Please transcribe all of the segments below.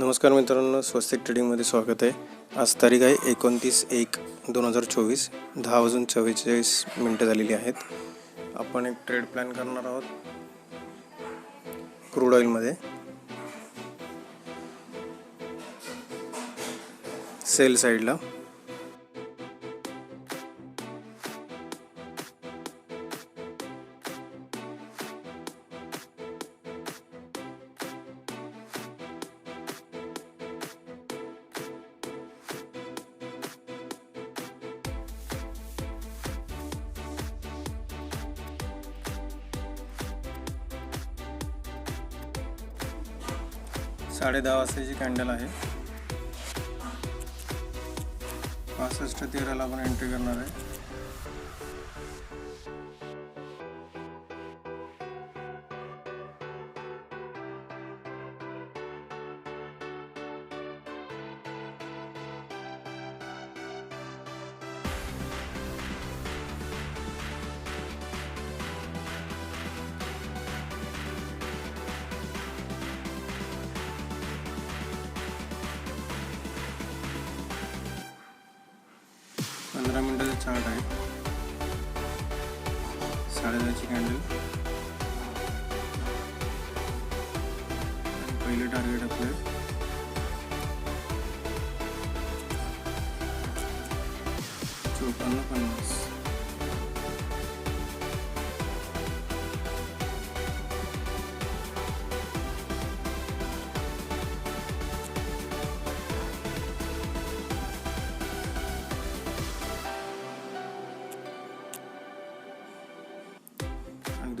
नमस्कार मित्रांनो स्वस्तिक ट्रेडिंगमध्ये स्वागत आहे. आज तारीख आहे एकोणतीस एक दोन हजार चोवीस दहा वाजून चव्वेचाळीस मिनटं झालेली आहेत. आपण एक ट्रेड प्लॅन करणार आहोत. क्रूड ऑइलमध्ये सेल साईडला साडे दहा वाजताची कॅन्डल आहे. पासष्ट तेराला आपण एंट्री करणार आहे. पंधरा मिनटाचा चार्ट आहे. साडेदहाची कॅन्डल पहिले टार्गेट आपलं. चोपन्न पन्नास.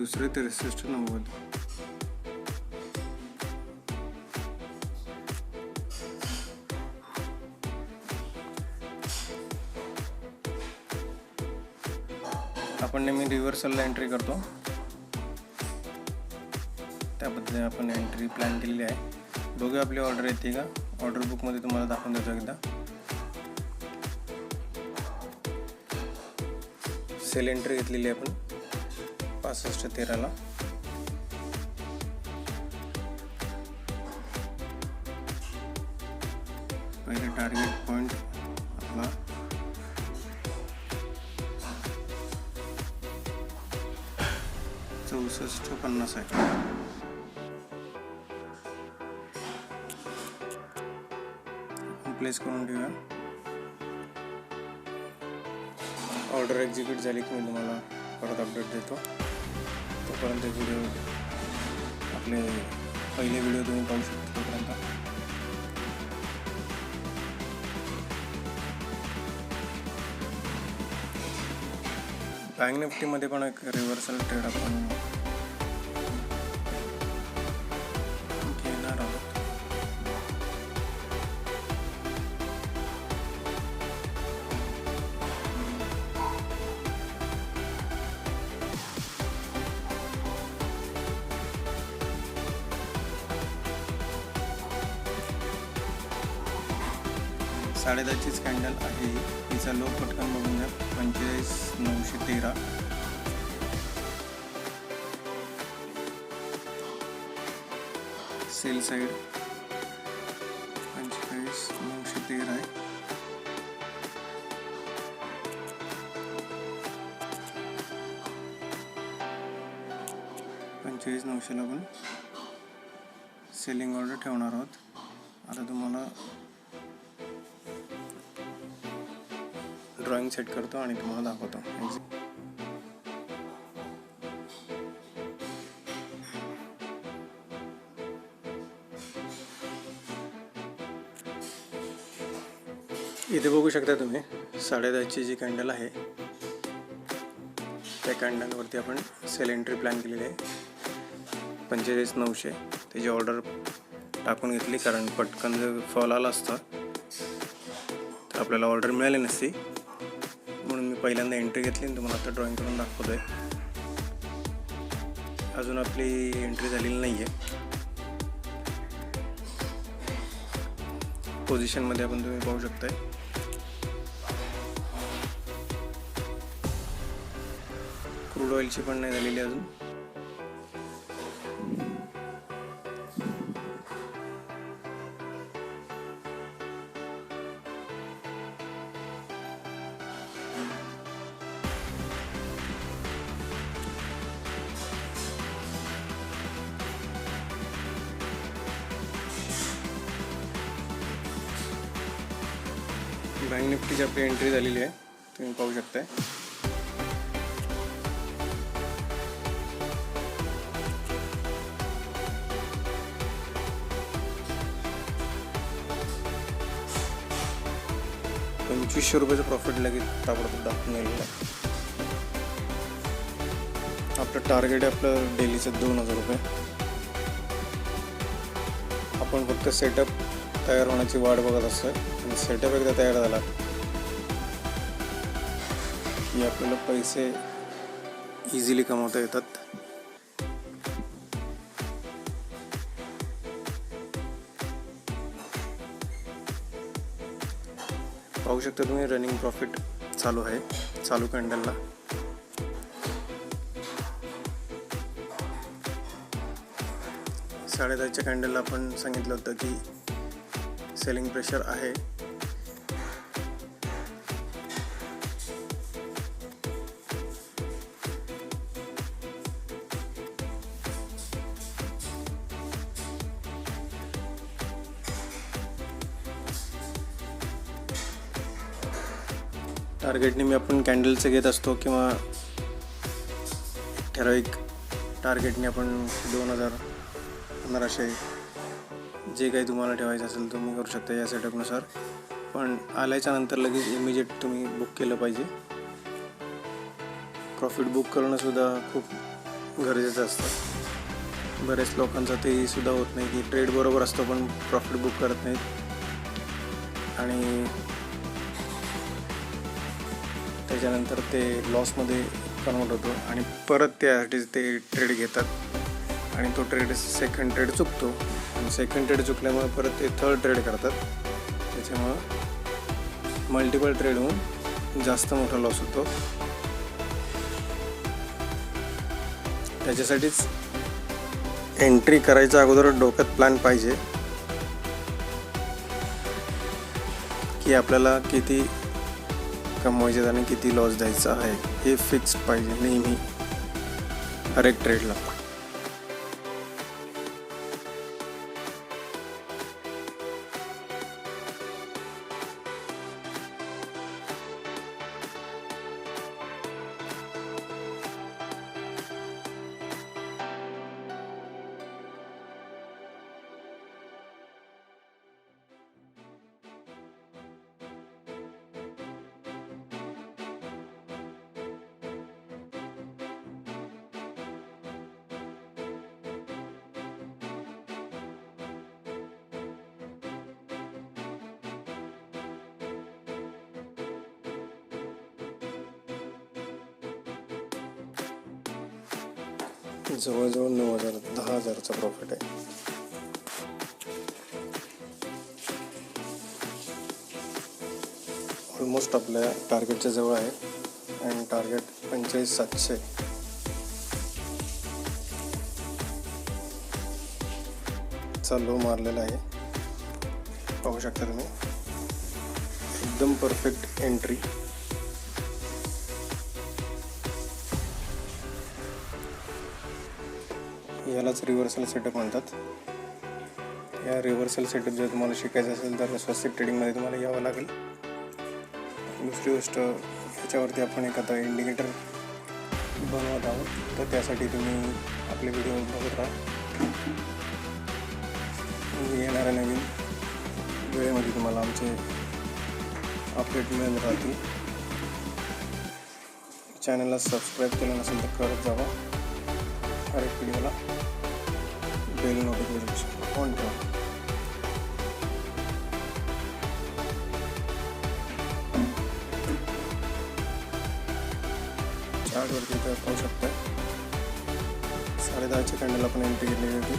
दुसरं त्रेसष्ट नव्वद. आपण नेहमी रिव्हर्सलला एंट्री करतो. त्याबद्दल आपण एंट्री प्लॅन केलेली आहे. बघूया आपली ऑर्डर येते का? ऑर्डर बुकमध्ये तुम्हाला दाखवून देतो एकदा. सेल एंट्री घेतलेली आहे आपण. पासष्ट तेराला पहिले टार्गेट पॉईंट आपला चौसष्ट पन्नास आहे प्लेस करून ठेवूया ऑर्डर एक्झिक्यूट झाली की मी तुम्हाला परत अपडेट देतो तोपर्यंत व्हिडिओ आपले पहिले व्हिडिओ तुम्ही पाहू शकता तोपर्यंत. बँक निफ्टीमध्ये पण एक रिव्हर्सल ट्रेड आपण साडेदहाचीच कॅन्डल आहे. तिचा लो पटकन बघून घ्या. पंचेचाळीस नऊशे तेरा. सेल साईड पंचेचाळीस नऊशे तेरा आहे. पंचेचाळीस नऊशेला पण सेलिंग ऑर्डर ठेवणार आहोत. आता तुम्हाला ड्रॉइंग सेट करतो आणि तुम्हाला दाखवतो. इथे बघू शकता तुम्ही साडेदहाची जी कॅन्डल आहे त्या कॅन्डलवरती आपण सेल एंट्री प्लॅन केलेली आहे. पंचेचाळीस नऊशे त्याची ऑर्डर टाकून घेतली कारण पटकन जर फॉल आला असता तर आपल्याला ऑर्डर मिळाली नसती. पहिल्यांदा एंट्री घेतली आणि तुम्हाला आता ड्रॉईंग करून दाखवतोय. अजून आपली एंट्री झालेली नाही आहे पोझिशनमध्ये आपण तुम्ही पाहू शकताय. क्रूड ऑइलची पण नाही झालेली अजून. बँक निफ्टीची आपली एंट्री झालेली आहे. तुम्ही पाहू शकताय. पंचवीसशे रुपयाचं प्रॉफिट लगेच ताबडतोब दाखवून गेलेलं आहे. आपलं टार्गेट आहे आपलं डेलीचं दोन हजार रुपये. आपण फक्त सेटअप तयार होण्याची वाट बघत असतो आणि सेटअप एकदा तयार झाला की आपल्याला पैसे इझिली कमावता येतात. पाहू शकता तुम्ही रनिंग प्रॉफिट चालू आहे. चालू कॅन्डलला साडेदहाच्या कॅन्डलला आपण सांगितलं होतं की सेलिंग प्रेशर आहे. टार्गेट नेहमी आपण कॅन्डलचं घेत असतो किंवा ठराविक टार्गेटने आपण दोन हजार पंधराशे जे काही तुम्हाला ठेवायचं असेल तुम्ही करू शकता या सेटअपनुसार पण आल्याच्यानंतर लगेच इमिजिएट तुम्ही बुक केलं पाहिजे. प्रॉफिट बुक करणंसुद्धा खूप गरजेचं असतं. बरेच लोकांचं ते सुद्धा होत नाही की ट्रेड बरोबर असतो पण प्रॉफिट बुक करत नाहीत. आणि त्याच्यानंतर ते लॉसमध्ये कन्वर्ट होतो आणि परत त्यासाठी ते ट्रेड घेतात. आणि तो ट्रेड सेकंड ट्रेड चुकतो. आणि सेकंड ट्रेड चुकल्यामुळे परत ते थर्ड ट्रेड करतात. त्याच्यामुळं मल्टिपल ट्रेड होऊन जास्त मोठा लॉस होतो. त्याच्यासाठीच एंट्री करायच्या अगोदर डोक्यात प्लॅन पाहिजे. की आपल्याला किती कमवायचे आणि किती लॉस द्यायचा आहे हे फिक्स पाहिजे नेहमी. हर एक ट्रेडला जवळजवळ नऊ हजार दहा हजारचा प्रॉफिट आहे. ऑलमोस्ट आपल्या टार्गेटच्या जवळ आहे. अँड टार्गेट पंचेचाळीस सातशे. चा लो मारलेला आहे. पाहू शकता तुम्ही. एकदम परफेक्ट एंट्री यालाच रिव्हर्सल सेटअप म्हणतात. या रिव्हर्सल सेटअप जर तुम्हाला शिकायचं असेल तर स्वस्तिक ट्रेडिंगमध्ये तुम्हाला यावं लागेल. दुसरी गोष्ट ह्याच्यावरती आपण एखादा इंडिकेटर बनवत आहोत. तर त्यासाठी तुम्ही आपले व्हिडिओ बघत राहा. येणाऱ्या नवीन. वेळेमध्ये तुम्हाला आमचे अपडेट मिळत राहतील. चॅनलला सबस्क्राईब केलं नसेल तर करत जावा. हर एक व्हिडिओला बेल नोटिफिकेशन ऑन ठेवा चार्टवरती इथं पाहू शकता साडे दहाच्या कॅन्डल आपण एंट्री केलेली होती.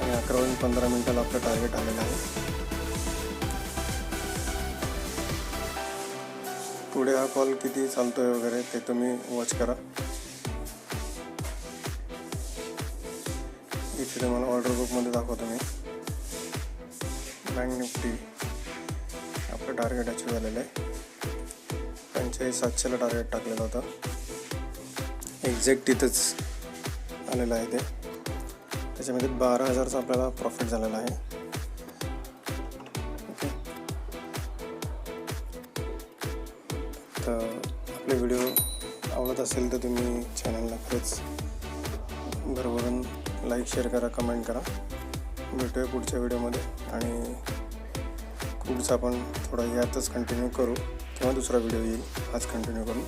आणि अकरा वाजून पंधरा मिनिटाला आपलं टार्गेट आलेलं आहे. पुढे हा कॉल किती चालतोय वगैरे ते तुम्ही वॉच करा. इथे तुम्हाला ऑर्डर बुकमध्ये दाखवतो मी. बँक निफ्टी आपलं टार्गेट अचीव झालेलं आहे. पंचेचाळीस सातशेला टार्गेट टाकलेलं होतं. एक्झॅक्ट तिथंच आलेलं आहे ते. त्याच्यामध्ये बारा हजारचा आपल्याला प्रॉफिट झालेला आहे. तर आपले व्हिडिओ आवडत असेल तर तुम्ही चॅनलला खरंच भरभरून लाईक शेअर करा कमेंट करा. भेटूया पुढच्या व्हिडिओमध्ये आणि पुढचा आपण थोडा यातच कंटिन्यू करू किंवा दुसरा व्हिडिओ येईल आज कंटिन्यू करू.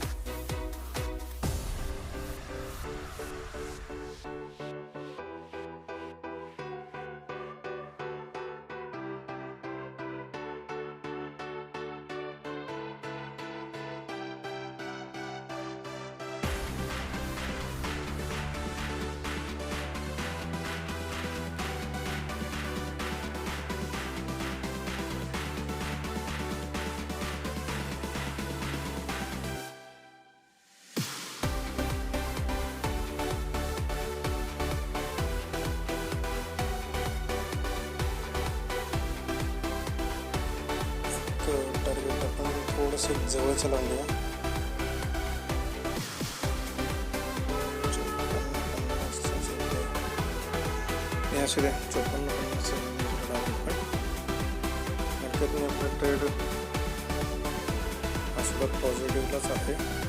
थोडंसं जवळचं लावून घेऊ असू द्या चोपन्न पन्नास हरकत म्हणजे नाही आपलं ट्रेड हा पॉझिटिव्हलाच आहे.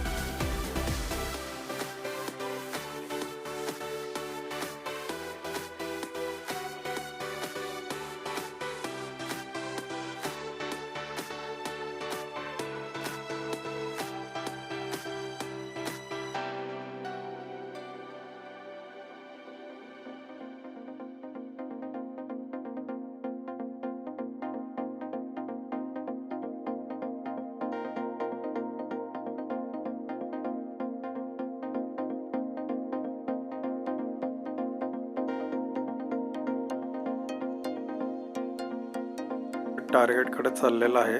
टार्गेटकडे चाललेला आहे.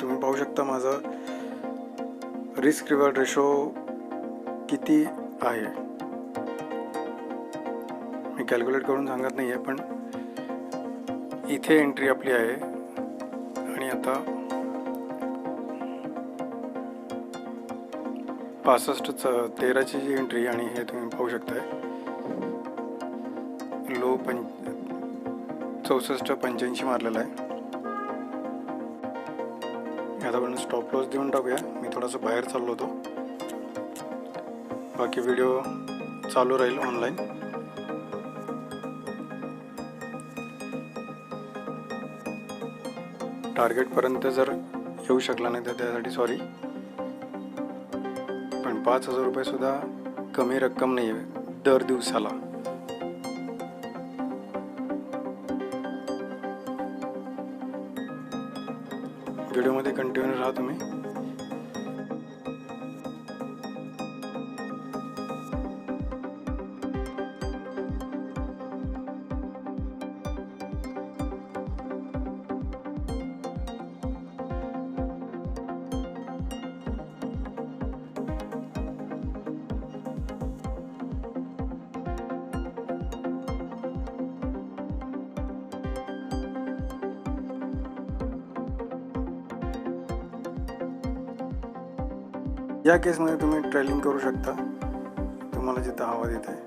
तुम्ही पाहू शकता माझा रिस्क रिवॉर्ड रेशो किती आहे. मी कॅल्क्युलेट करून सांगत नाही आहे पण इथे एंट्री आपली आहे. आणि आता पासष्ट तेराची जी एंट्री आणि हे तुम्ही पाहू शकताय. चौसष्ट पंच्याऐंशी मारलेला आहे. आता आपण स्टॉप लॉस देऊन टाकूया. मी थोडासा बाहेर चाललो होतो. बाकी व्हिडिओ चालू राहील ऑनलाईन टार्गेटपर्यंत जर येऊ शकला नाही तर त्यासाठी सॉरी पण पाच हजार रुपयेसुद्धा कमी रक्कम नाही आहे दर दिवसाला. कंटिन्यू राहा तुम्ही. या केसमध्ये तुम्ही ट्रेलिंग करू शकता. तुम्हाला जिथं हवा तिथे.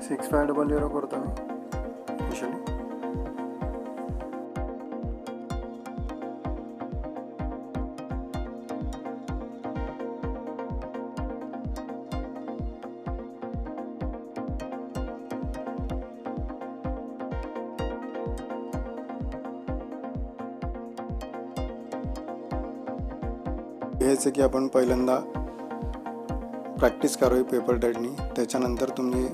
सिक्स फाय डबल झिरो करतो मी. करायचं की आपण पहिल्यांदा प्रॅक्टिस करावी पेपर डेटनी त्याच्यानंतर तुम्ही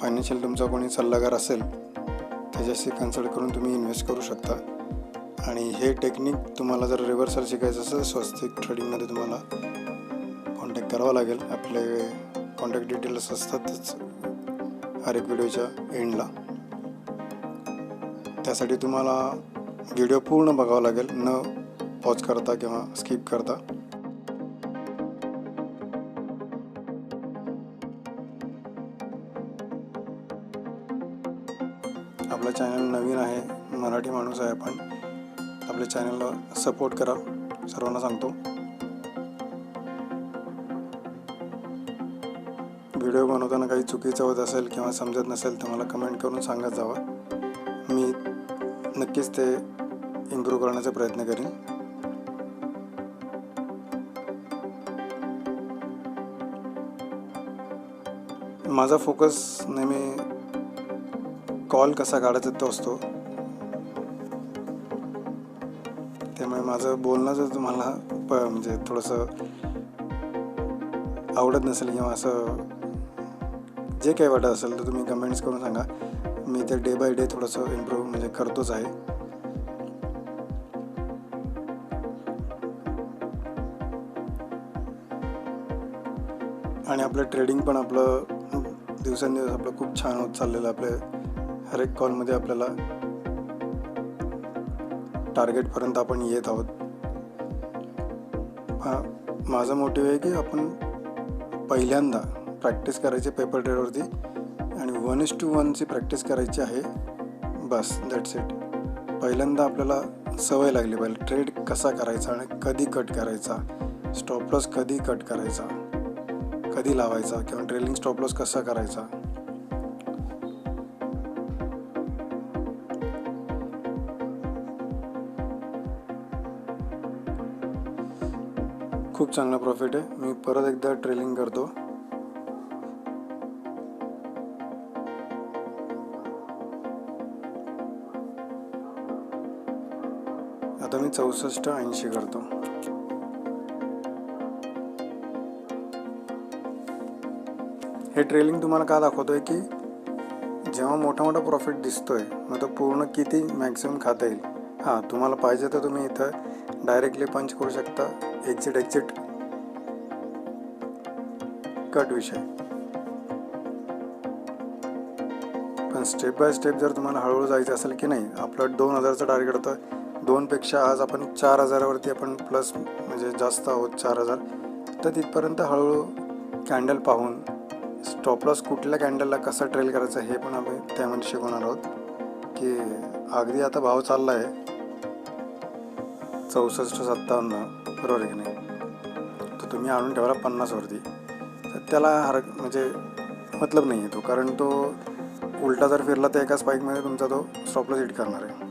फायनान्शियल तुमचा कोणी सल्लागार असेल त्याच्याशी कन्सल्ट करून तुम्ही इन्व्हेस्ट करू शकता. आणि हे टेक्निक तुम्हाला जर रिव्हर्सल शिकायचं असेल स्वस्तिक ट्रेडिंगमध्ये तुम्हाला कॉन्टॅक्ट करावा लागेल. आपले कॉन्टॅक्ट डिटेल्स असतातच हर एक व्हिडिओच्या एंडला त्यासाठी तुम्हाला व्हिडिओ पूर्ण बघावा लागेल. न पॉज करता किंवा स्किप करता. आपलं चॅनल नवीन आहे मराठी माणूस आहे आपण आपल्या चॅनलला सपोर्ट करा सर्वांना सांगतो. व्हिडिओ बनवताना काही चुकीचं होत असेल किंवा समजत नसेल तर मला कमेंट करून सांगत जावा. मी नक्कीच ते इम्प्रूव्ह करण्याचा प्रयत्न करीन. माझा फोकस नेहमी कॉल कसा काढायचा तो असतो. त्यामुळे माझं बोलणं जर तुम्हाला प म्हणजे थोडंसं आवडत नसेल किंवा असं जे काही वाटत असेल तर तुम्ही कमेंट्स करून सांगा. मी ते डे बाय डे थोडंसं इम्प्रूव्ह म्हणजे करतोच आहे. आणि आपलं ट्रेडिंग पण आपलं दिवसेंदिवस आपलं खूप छान होत चाललेलं आहे. आपले हर एक कॉलमध्ये आपल्याला टार्गेटपर्यंत आपण येत आहोत. हा माझा मोटिव्ह आहे की आपण पहिल्यांदा प्रॅक्टिस करायची पेपर ट्रेडवरती आणि वन इज टू वनची प्रॅक्टिस करायची आहे. बस दॅट्स इट पहिल्यांदा आपल्याला सवय लागली पाहिजे ट्रेड कसा करायचा आणि कधी कट करायचा स्टॉप लॉस कधी कट करायचा. कधी लावायचा किंवा ट्रेलिंग स्टॉप लॉस कसा करायचा? खूप चांगला प्रॉफिट आहे. मी परत एकदा ट्रेलिंग करतो. आता मी चौसष्ट ऐंशी करतो. हे ट्रेलिंग तुम्हाला का दाखवतोय की जेव्हा मोठा मोठा प्रॉफिट दिसतोय मग तो पूर्ण किती मॅक्झिमम खाता येईल? हां तुम्हाला पाहिजे तर तुम्ही इथं डायरेक्टली पंच करू शकता. एक्झिट एक्झिट कट विषय. पण स्टेप बाय स्टेप जर तुम्हाला हळूहळू जायचं असेल की नाही आपलं दोन हजारचं टार्गेट होतं. दोनपेक्षा आज आपण चार हजारावरती आपण प्लस म्हणजे जास्त आहोत चार हजार तर तिथपर्यंत हळूहळू कॅन्डल पाहून स्टॉपलॉस कुठल्या कॅन्डलला कसं ट्रेल करायचं हे पण आम्ही त्यामध्ये शिकवणार आहोत. की अगदी आता भाव चालला आहे चौसष्ट सत्तावन्न बरोबर आहे की नाही? तर तुम्ही आणून ठेवला पन्नासवरती तर त्याला हर म्हणजे मतलब नाही आहे तो कारण तो उलटा जर फिरला तर एका स्पाईकमध्ये तुमचा तो स्टॉपलॉस हिट करणार आहे.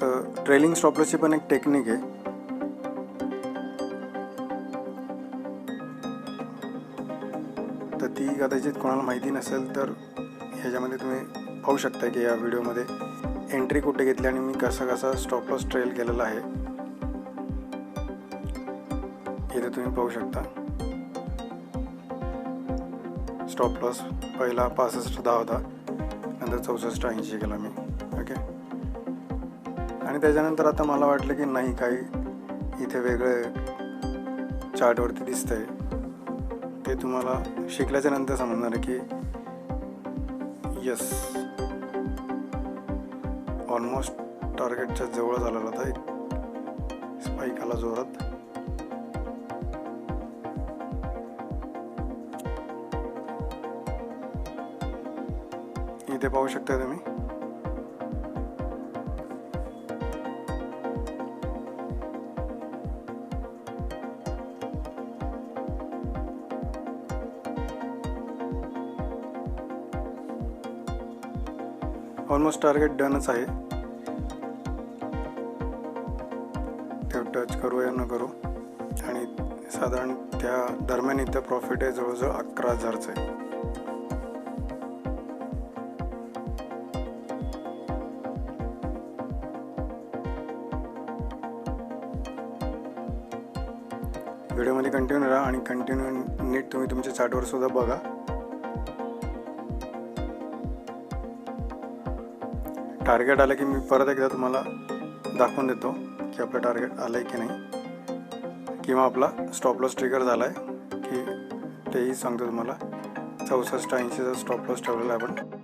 तर ट्रेलिंग स्टॉपलॉसची पण एक टेक्निक आहे. कदाचित कोणाला माहिती नसेल तर ह्याच्यामध्ये तुम्ही पाहू शकता की या व्हिडिओमध्ये एंट्री कुठे घेतली आणि मी कसा कसा स्टॉपलॉस ट्रेल केलेला आहे. इथे तुम्ही पाहू शकता. स्टॉप लॉस पहिला पासष्ट दहा होता. नंतर चौसष्ट ऐंशी केला मी. ओके? आणि त्याच्यानंतर आता मला वाटलं की नाही काही इथे वेगळे चार्टवरती दिसतंय. ते तुम्हाला शिकल्याच्या नंतर समजणार आहे की यस ऑलमोस्ट टार्गेटच्या जवळ झालेला होता एक स्पाईक आला जोरात. इथे पाहू शकता तुम्ही. ऑलमोस्ट टार्गेट डनच आहे. ते टच करू या न करू. आणि साधारण त्या दरम्यान इथं प्रॉफिट आहे जवळजवळ अकरा हजारचं आहे. व्हिडिओमध्ये कंटिन्यू राहा आणि कंटिन्यू नीट तुम्ही तुमच्या चार्टवर सुद्धा बघा. टार्गेट आलं की मी परत एकदा तुम्हाला दाखवून देतो की आपलं टार्गेट आलं आहे की नाही. किंवा आपला स्टॉपलॉस ट्रिगर झाला आहे की तेही सांगतो तुम्हाला. चौसष्ट ऐंशीचा स्टॉपलॉस ठेवलेला आहे आपण.